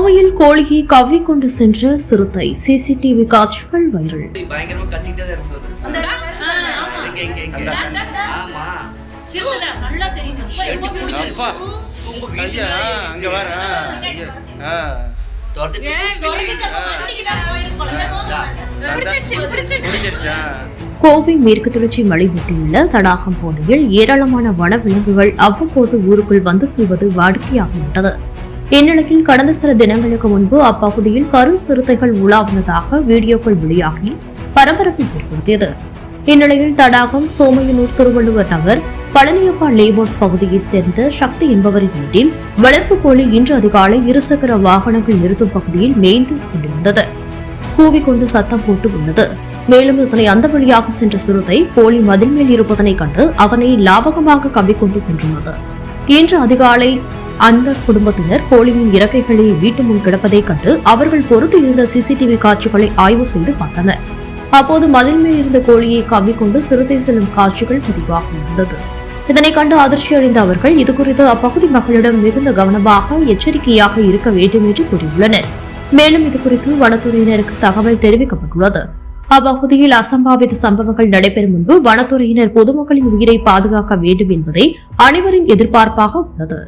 கோவையில் கோழியை கவ்விக்கொண்டு சென்ற சிறுத்தை சிசிடிவி காட்சிகள் வைரல். இருந்தது. கோவை மேற்கு தொடர்ச்சி மலைவெட்டியுள்ள தடாகம் பகுதியில் ஏராளமான வனவிலங்குகள் அவ்வப்போது ஊருக்குள் வந்து செல்வது வாடிக்கையாகிவிட்டது. இந்நிலையில் கடந்த சில தினங்களுக்கு முன்பு அப்பகுதியில் கரும் சிறுத்தைகள் உலா வீடியோக்கள் வெளியாகி பரபரப்பை ஏற்படுத்தியது. இந்நிலையில் தடாகம் சோமையனூர் திருவள்ளுவர் நகர் பழனியப்பா லேபோட் பகுதியைச் சேர்ந்த சக்தி என்பவரின் வீட்டில் வளர்ப்பு கோழி இன்று அதிகாலை இருசக்கர வாகனங்கள் நிறுத்தும் பகுதியில் மேய்ந்து கொண்டிருந்தது. கூவிக்கொண்டு சத்தம் போட்டு உள்ளது. மேலும் இதனை அந்த வழியாக சென்ற சிறுத்தை கோழி மதில் மேல் இருப்பதனை கண்டு அவனை லாபகமாக கவ்விக்கொண்டு சென்றுள்ளது. இன்று அதிகாலை அந்த குடும்பத்தினர் கோழியின் இறக்கைகளை வீட்டு முன் கிடப்பதைக் கண்டு அவர்கள் பொறுத்து இருந்த சிசிடிவி காட்சிகளை ஆய்வு செய்து பார்த்தனர். அப்போது மதில் மேல் இருந்த கோழியை கவ்விக்கொண்டு சிறுத்தை செல்லும் காட்சிகள் பதிவாக இருந்தது. இதனை கண்டு அதிர்ச்சி அடைந்த அவர்கள் இதுகுறித்து அப்பகுதி மக்களிடம் மிகுந்த கவனமாக எச்சரிக்கையாக இருக்க வேண்டும் என்று கூறியுள்ளனர். மேலும் இதுகுறித்து வனத்துறையினருக்கு தகவல் தெரிவிக்கப்பட்டுள்ளது. அப்பகுதியில் அசம்பாவித சம்பவங்கள் நடைபெறும் முன்பு வனத்துறையினர் பொதுமக்களின் உயிரை பாதுகாக்க வேண்டும் என்பதே அனைவரின் எதிர்பார்ப்பாக உள்ளது.